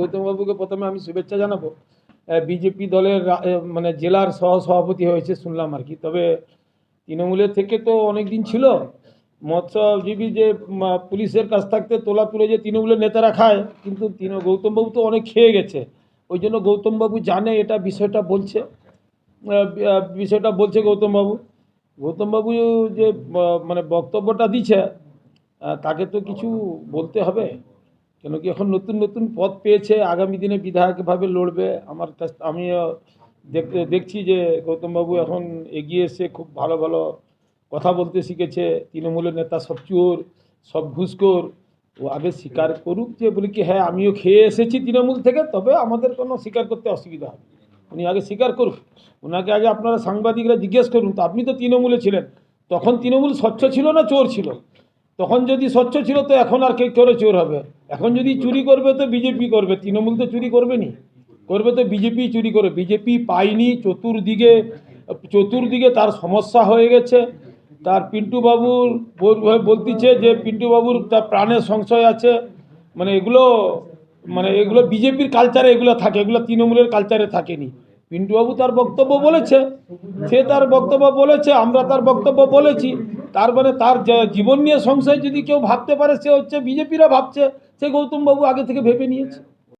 গৌতমবাবুকে প্রথমে আমি শুভেচ্ছা জানাব। বিজেপি দলের মানে জেলার সহ সভাপতি হয়েছে শুনলাম আর কি। তবে তৃণমূলের থেকে তো অনেক দিন ছিল। মৎস্যজীবী যে পুলিশের কাছ থাকতে তোলা তুলে যে তৃণমূলের নেতারা খায়, কিন্তু তৃণ গৌতমবাবু তো অনেক খেয়ে গেছে। ওই জন্য গৌতমবাবু জানে এটা বিষয়টা বলছে। বিষয়টা বলছে গৌতমবাবু গৌতমবাবু যে মানে বক্তব্যটা দিচ্ছে তাকে তো কিছু বলতে হবে? কেন কি এখন নতুন নতুন পদ পেয়েছে, আগামী দিনে বিধায়কভাবে লড়বে। আমার কাছ আমি দেখছি যে গৌতমবাবু এখন এগিয়ে এসে খুব ভালো ভালো কথা বলতে শিখেছে। তৃণমূলের নেতা সব চোর, সব ঘুষখোর। ও আগে স্বীকার করুক যে বলি কি হ্যাঁ আমিও খেয়ে এসেছি তৃণমূল থেকে, তবে আমাদের কোনো স্বীকার করতে অসুবিধা হবে উনি আগে স্বীকার করুক। ওনাকে আগে আপনারা সাংবাদিকরা জিজ্ঞেস করুন, তো আপনি তো তৃণমূলে ছিলেন, তখন তৃণমূল স্বচ্ছ ছিল না চোর ছিল? তখন যদি স্বচ্ছ ছিল, তো এখন আর কে করে চোর হবে? এখন যদি চুরি করবে তো বিজেপি করবে তৃণমূল তো চুরি করবে নি করবে তো বিজেপি চুরি করবে বিজেপি পায়নি চতুর্দিকে চতুর্দিকে তার সমস্যা হয়ে গেছে। তার পিন্টু বাবুর বল- বলতেছে যে পিন্টুবাবুর তার প্রাণের সংশয় আছে। মানে এগুলো মানে এগুলো বিজেপির কালচারে এগুলো থাকে এগুলো তৃণমূলের কালচারে থাকেনি। পিন্টুবাবু তার বক্তব্য বলেছে। সে তার বক্তব্য বলেছে আমরা তার বক্তব্য বলেছি। তার মানে তার জীবন নিয়ে সংশয় যদি কেউ ভাবতে পারে, সে হচ্ছে বিজেপিরা ভাবছে, সে গৌতমবাবু আগে থেকে ভেবে নিয়েছে।